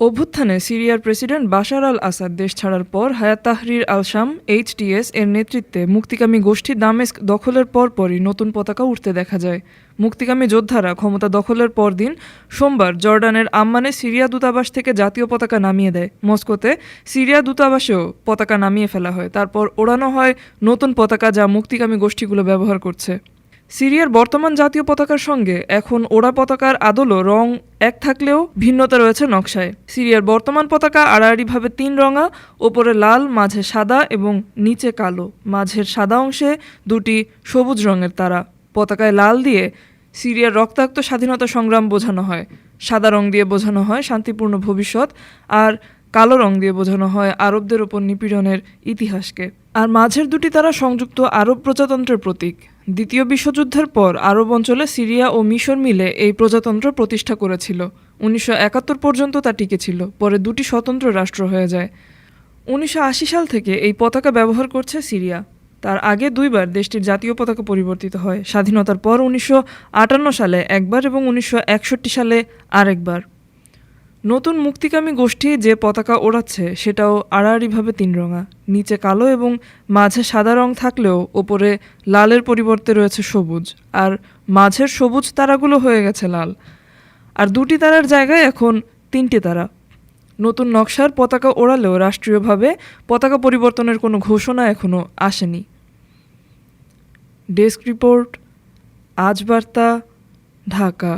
অভ্যুত্থানে সিরিয়ার president Bashar আল আসাদ দেশ ছাড়ার পর হায়াত তাহরির আল শাম এইচটিএস এর নেতৃত্বে মুক্তিকামী গোষ্ঠী দামেস্ক দখলের পরপরই নতুন পতাকা উঠতে দেখা যায়। মুক্তিকামী যোদ্ধারা ক্ষমতা দখলের পরদিন সোমবার জর্ডানের আম্মানে সিরিয়া দূতাবাস থেকে জাতীয় পতাকা নামিয়ে দেয়। মস্কোতে সিরিয়া দূতাবাসেও পতাকা নামিয়ে ফেলা হয়। তারপর ওড়ানো হয় নতুন পতাকা যা মুক্তিকামী গোষ্ঠীগুলো ব্যবহার করছে। সিরিয়ার বর্তমান জাতীয় পতাকার সঙ্গে এখন ওড়া পতাকার আদলও রং এক থাকলেও ভিন্নতা রয়েছে নকশায়। সিরিয়ার বর্তমান পতাকা আড়াআড়িভাবে তিন রঙা, ওপরে লাল, মাঝে সাদা এবং নিচে কালো। মাঝের সাদা অংশে দুটি সবুজ রঙের তারা। পতাকায় লাল দিয়ে সিরিয়ার রক্তাক্ত স্বাধীনতা সংগ্রাম বোঝানো হয়। সাদা রং দিয়ে বোঝানো হয় শান্তিপূর্ণ ভবিষ্যৎ আর কালো রং দিয়ে বোঝানো হয় আরবদের ওপর নিপীড়নের ইতিহাসকে। আর মাঝের দুটি তারা সংযুক্ত আরব প্রজাতন্ত্রের প্রতীক। দ্বিতীয় বিশ্বযুদ্ধের পর আরব অঞ্চলে সিরিয়া ও মিশর মিলে এই প্রজাতন্ত্র প্রতিষ্ঠা করেছিল। উনিশশো একাত্তর পর্যন্ত তা টিকেছিল পরে দুটি স্বতন্ত্র রাষ্ট্র হয়ে যায়। উনিশশো আশি সাল থেকে এই পতাকা ব্যবহার করছে সিরিয়া। তার আগে দুইবার দেশটির জাতীয় পতাকা পরিবর্তিত হয়। স্বাধীনতার পর উনিশশো আটান্ন সালে একবার এবং উনিশশো একষট্টি সালে আরেকবার। নতুন মুক্তিকামী গোষ্ঠী যে পতাকা ওড়াচ্ছে, সেটাও আড়াআড়িভাবে তিন রঙা। নিচে কালো এবং মাঝে সাদা রং থাকলেও ওপরে লালের পরিবর্তে রয়েছে সবুজ, আর মাঝের সবুজ তারাগুলো হয়ে গেছে লাল। আর দুটি তারার জায়গায় এখন তিনটি তারা। নতুন নকশার পতাকা ওড়ালেও রাষ্ট্রীয়ভাবে পতাকা পরিবর্তনের কোনো ঘোষণা এখনও আসেনি। ডেস্ক রিপোর্ট, আজ বার্তা, ঢাকা।